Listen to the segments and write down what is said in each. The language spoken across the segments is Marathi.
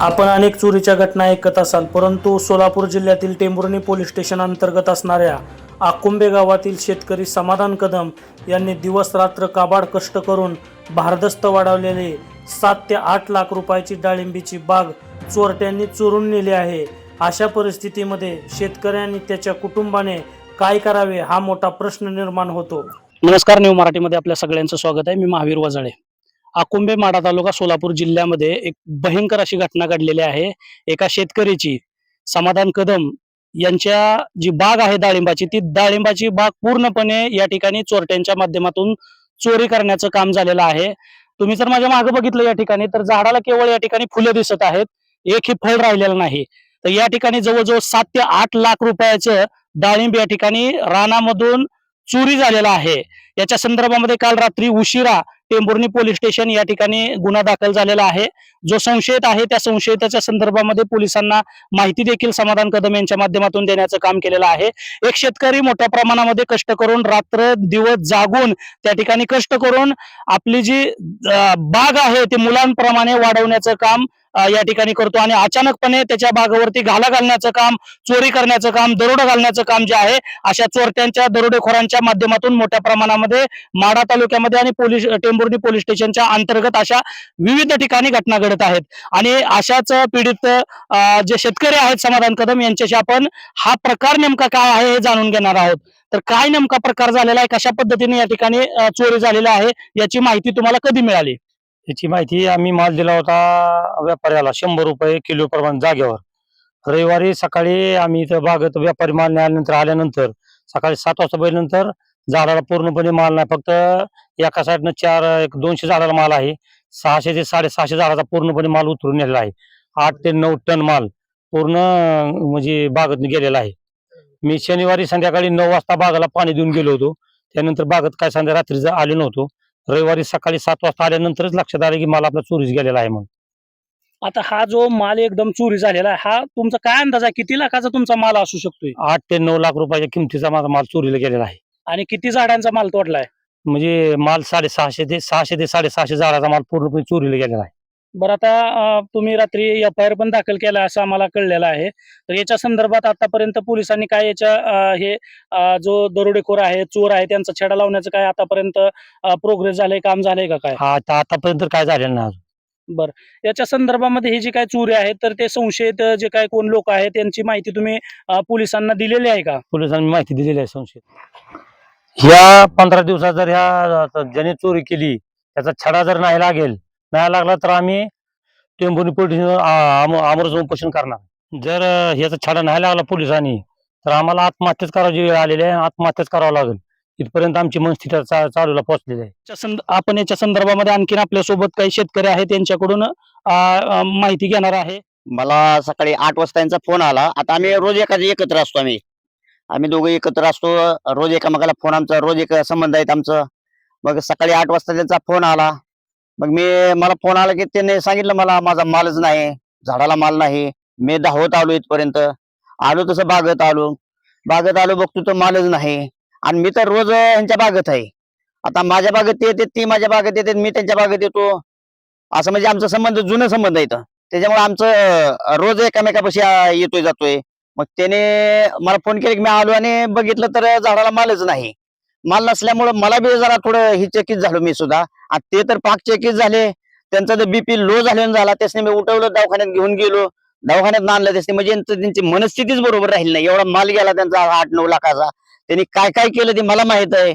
आपण अनेक चोरीच्या घटना ऐकत असाल परंतु सोलापूर जिल्ह्यातील टेंभुर्णी पोलीस स्टेशन अंतर्गत असणाऱ्या आकुंबे गावातील शेतकरी समाधान कदम यांनी दिवस रात्र काबाड कष्ट करून भारदस्त वाढवलेले सात ते आठ लाख रुपयाची डाळिंबीची बाग चोरट्यांनी चोरून नेली आहे. अशा परिस्थितीमध्ये शेतकऱ्यांनी त्याच्या कुटुंबाने काय करावे हा मोठा प्रश्न निर्माण होतो. नमस्कार न्यू मराठीमध्ये आपल्या सगळ्यांचं स्वागत आहे. मी महावीर वजाळे. आकुंबे माडा तालुका सोलापूर जिल्ह्यामध्ये एक भयंकर अशी घटना घडलेली आहे. एका शेतकरीची समाधान कदम यांच्या जी बाग आहे डाळिंबाची ती डाळिंबाची बाग पूर्णपणे या ठिकाणी चोरट्यांच्या माध्यमातून चोरी करण्याचं काम झालेलं आहे. तुम्ही जर माझ्या मागे बघितलं या ठिकाणी तर झाडाला केवळ या ठिकाणी फुलं दिसत आहेत. एकही फळ राहिलेलं नाही. तर या ठिकाणी जवळजवळ सात ते आठ लाख रुपयाचं डाळिंब या ठिकाणी रानामधून चोरी झालेलं आहे. याच्या संदर्भामध्ये काल रात्री उशिरा टेंभुर्णी पोलीस स्टेशन या ठिकाणी गुन्हा दाखल झालेला आहे. जो संशयित आहे त्या संशयिताच्या संदर्भामध्ये पोलिसांना माहिती देखील समाधान कदम यांच्या माध्यमातून देण्याचं काम केलेलं आहे. एक शेतकरी मोठ्या प्रमाणामध्ये कष्ट करून रात्र दिवस जागून त्या ठिकाणी कष्ट करून आपली जी बाग आहे ती मुलांप्रमाणे वाढवण्याचं काम या ठिकाणी करतो आणि अचानकपणे त्याच्या बागावरती घाला घालण्याचं काम चोरी करण्याचं काम दरोडा घालण्याचं काम जे आहे अशा चोरट्यांच्या दरोडेखोरांच्या माध्यमातून मोठ्या प्रमाणामध्ये माडा तालुक्यामध्ये आणि पोलीस टेंभुर्णी पोलीस स्टेशनच्या अंतर्गत अशा विविध ठिकाणी घटना घडत आहेत. आणि अशाच पीडित जे शेतकरी आहेत समाधान कदम यांच्याशी आपण हा प्रकार नेमका काय आहे हे जाणून घेणार आहोत. तर काय नेमका प्रकार झालेला आहे कशा पद्धतीने या ठिकाणी चोरी झालेला आहे याची माहिती तुम्हाला कधी मिळाली? याची माहिती आम्ही माल दिला होता व्यापाऱ्याला शंभर रुपये किलो प्रमाण जागेवर. रविवारी सकाळी आम्ही इथं बागेत व्यापारी माल न्याल्यानंतर आल्यानंतर सकाळी सात वाजता नंतर झाडाला पूर्णपणे माल नाही. फक्त एका साईडनं चार एक दोनशे झाडाला माल आहे. सहाशे ते साडेसहाशे झाडाचा पूर्णपणे माल उतरून नेलेला आहे. आठ ते नऊ टन माल पूर्ण म्हणजे बागेत गेलेला आहे. मी शनिवारी संध्याकाळी नऊ वाजता बागाला पाणी देऊन गेलो होतो. त्यानंतर बागेत काय संध्या रात्रीचं आलो नव्हतो. रविवारी सकाळी सात वाजता आल्यानंतरच लक्षात आलं की मला आपला चोरीस गेलेला आहे म्हणून. आता हा जो माल एकदम चोरी झालेला आहे हा तुमचा काय अंदाज आहे? किती लाखाचा तुमचा माल असू शकतोय? आठ ते नऊ लाख रुपयाच्या किमतीचा माझा माल चोरीला गेलेला आहे. आणि किती झाडांचा माल तोडलाय? म्हणजे माल साडेसहाशे ते सहाशे ते साडेसहाशे झाडाचा माल पूर्णपणे चोरीला गेलेला आहे. बरं आता तुम्ही रात्री एफ आय आर पण दाखल केला असं आम्हाला कळलेलं आहे. तर याच्या संदर्भात आतापर्यंत पोलिसांनी काय याच्या हे जो दरोडेखोर आहे चोर आहे त्यांचा छेडा लावण्याचं काय आतापर्यंत प्रोग्रेस झालंय काम झालंय का काय? हा आता आतापर्यंत काय झालेलं नाही अजून. याच्या संदर्भामध्ये ही जी काय चोरी आहे तर ते संशयित जे काय कोण लोक आहेत त्यांची माहिती तुम्ही पोलिसांना दिलेली आहे का? पोलिसांनी माहिती दिलेली आहे संशय ह्या पंधरा दिवसात जर ह्या ज्याने चोरी केली त्याचा छडा जर नाही लागेल नाही लागला तर आम्ही टेंभुर्णी पोलीस आमरण उपोषण करणार. जर ह्याचा छडा नाही लागला पोलिसांनी तर आम्हाला आत्महत्याच करायची वेळ आलेली आहे आत्महत्याच करावं लागेल. इथपर्यंत आमची मनस्थिती चा- चालूला पोहोचलेली आहे. आपण याच्या संदर्भामध्ये आणखीन आपल्यासोबत काही शेतकरी आहेत त्यांच्याकडून माहिती घेणार आहे. मला सकाळी आठ वाजता यांचा फोन आला. आता आम्ही रोज एका एकत्र असतो आम्ही. आम्ही दोघे एकत्र असतो. रोज एकामेकाला फोन आमचा रोज एक संबंध आहेत आमचं. मग सकाळी आठ वाजता त्यांचा फोन आला. मग मी मला फोन आला की त्यांनी सांगितलं मला माझा मालच नाही झाडाला माल नाही. मी धावत आलो इथपर्यंत. आलो तसं बागत आलो. बागत आलो बघतो तर मालच नाही. आणि मी तर रोज यांच्या बागत आहे. आता माझ्या बागेत येते ती माझ्या बागेत येते मी त्यांच्या बागेत येतो. असं म्हणजे आमचा संबंध जुना संबंध आहे त्याच्यामुळे आमचं रोज एकामेकापाशी येतोय जातोय. मग त्याने मला फोन केला की मी आलो आणि बघितलं तर झाडाला मालच नाही. माल नसल्यामुळं मला बी जरा थोडं ही झालो मी सुद्धा. आणि ते तर पाक चेकित झाले. त्यांचा तर बीपी लो झाल्यानं झाला त्यासने मी उठवलं दवाखान्यात घेऊन गेलो. दवाखान्यात आणलं त्यासने म्हणजे त्यांची मनस्थितीच बरोबर राहील नाही. एवढा माल गेला त्यांचा आठ नऊ लाखाचा. त्यांनी काय काय केलं ते मला माहीत आहे.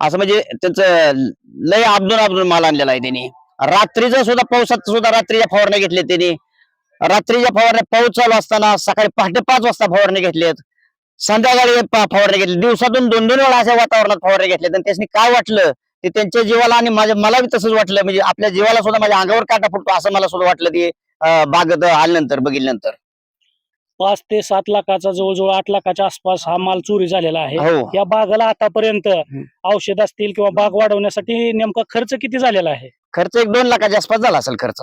असं म्हणजे त्यांचं लय आबदून आबदून माल आणलेला आहे त्यांनी. रात्रीचा सुद्धा पावसात सुद्धा रात्रीच्या फवारण्या घेतल्या त्यांनी. रात्रीच्या फवारण्या पाऊस चालू असताना सकाळी पहाटे पाच वाजता फवारणी घेतल्यात संध्याकाळी फवारणी घेतली. दिवसातून दोन दोन वेळा अशा वातावरणात फवारणी घेतल्या आणि त्याने काय वाटलं? ते त्यांच्या जीवाला आणि माझ्या मला बी तसंच वाटलं. म्हणजे आपल्या जीवाला सुद्धा माझ्या अंगावर काटा फुटतो असं मला सुद्धा वाटलं ते बागेत आल्यानंतर बघितल्यानंतर. पाच ते सात लाखाचा जवळजवळ आठ लाखाच्या आसपास हा माल चोरी झालेला आहे. हो. या बागाला आतापर्यंत औषध असतील किंवा बाग वाढवण्यासाठी नेमका खर्च किती झालेला आहे? खर्च एक दोन लाखाच्या आसपास झाला असेल खर्च.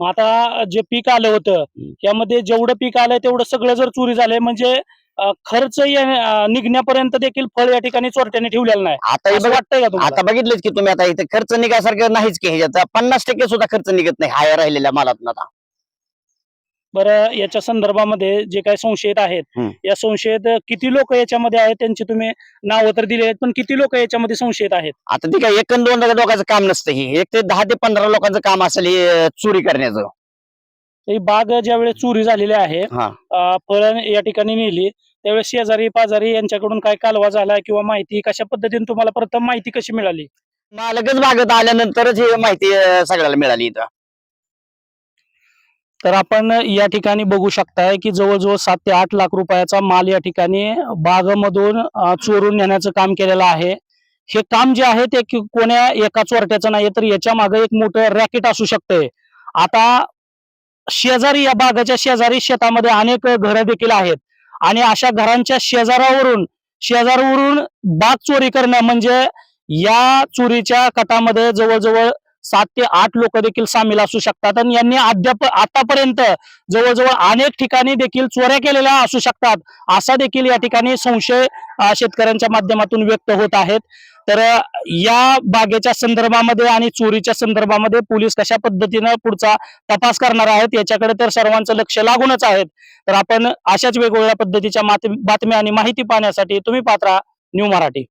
मग आता जे पीक आलं होतं यामध्ये जेवढं पीक आलंय तेवढं सगळं जर चोरी झालंय म्हणजे खर्च निघण्यापर्यंत देखील फळ या ठिकाणी चोरट्याने ठेवलेलं नाही. आता हे वाटतंय का आता बघितलंच की तुम्ही आता इथे खर्च निघासारखं नाहीच की ह्याच्यात पन्नास टक्के सुद्धा खर्च निघत नाही हाय राहिलेल्या मालात आता. बरं याच्या संदर्भामध्ये जे काही संशयित आहेत. या संशयित किती लोक याच्यामध्ये आहेत त्यांची तुम्ही नावं तर दिली आहेत पण किती लोक याच्यामध्ये संशयित आहेत? आता ती काय एक दोन लोकांचं काम नसतं ही. एक ते दहा ते पंधरा लोकांचं काम असेल हे चोरी करण्याचं. ही बाग ज्यावेळेस चोरी झालेली आहे हा. अं, फळं या ठिकाणी नेली त्यावेळेस शेजारी पाजारी यांच्याकडून काय कालवा झाला किंवा माहिती कशा पद्धतीने तुम्हाला प्रथम माहिती कशी मिळाली? मालकच बागत आल्यानंतरच ही माहिती अं, सगळ्याला मिळाली इथं. तर आपण या ठिकाणी बघू शकताय की जवळजवळ सात ते आठ लाख रुपयाचा माल या ठिकाणी बागमधून चोरून नेण्याचं काम केलेलं आहे. हे काम जे आहे ते कोण्या एका चोरट्याचं नाही तर याच्या मागे एक मोठं रॅकेट असू शकतंय. आता शेजारी या बागाच्या शेजारी शेतामध्ये अनेक घरं देखील आहेत. आणि अशा घरांच्या शेजारावरून शेजारावरून बाग चोरी करणं म्हणजे या चोरीच्या कटामध्ये जवळजवळ सात ते आठ लोक देखील सामील असू शकतात. आणि यांनी अद्याप आतापर्यंत जवळजवळ अनेक ठिकाणी देखील चोऱ्या केलेल्या असू शकतात. असा देखील या ठिकाणी संशय शेतकऱ्यांच्या माध्यमातून व्यक्त होत आहेत. तर या बागेच्या संदर्भामध्ये आणि चोरीच्या संदर्भामध्ये पोलीस कशा पद्धतीनं पुढचा तपास करणार आहेत याच्याकडे तर सर्वांचं लक्ष लागूनच आहेत. तर आपण अशाच वेगवेगळ्या पद्धतीच्या मात- बातम्या आणि माहिती पाहण्यासाठी तुम्ही पात्रा न्यू मराठी.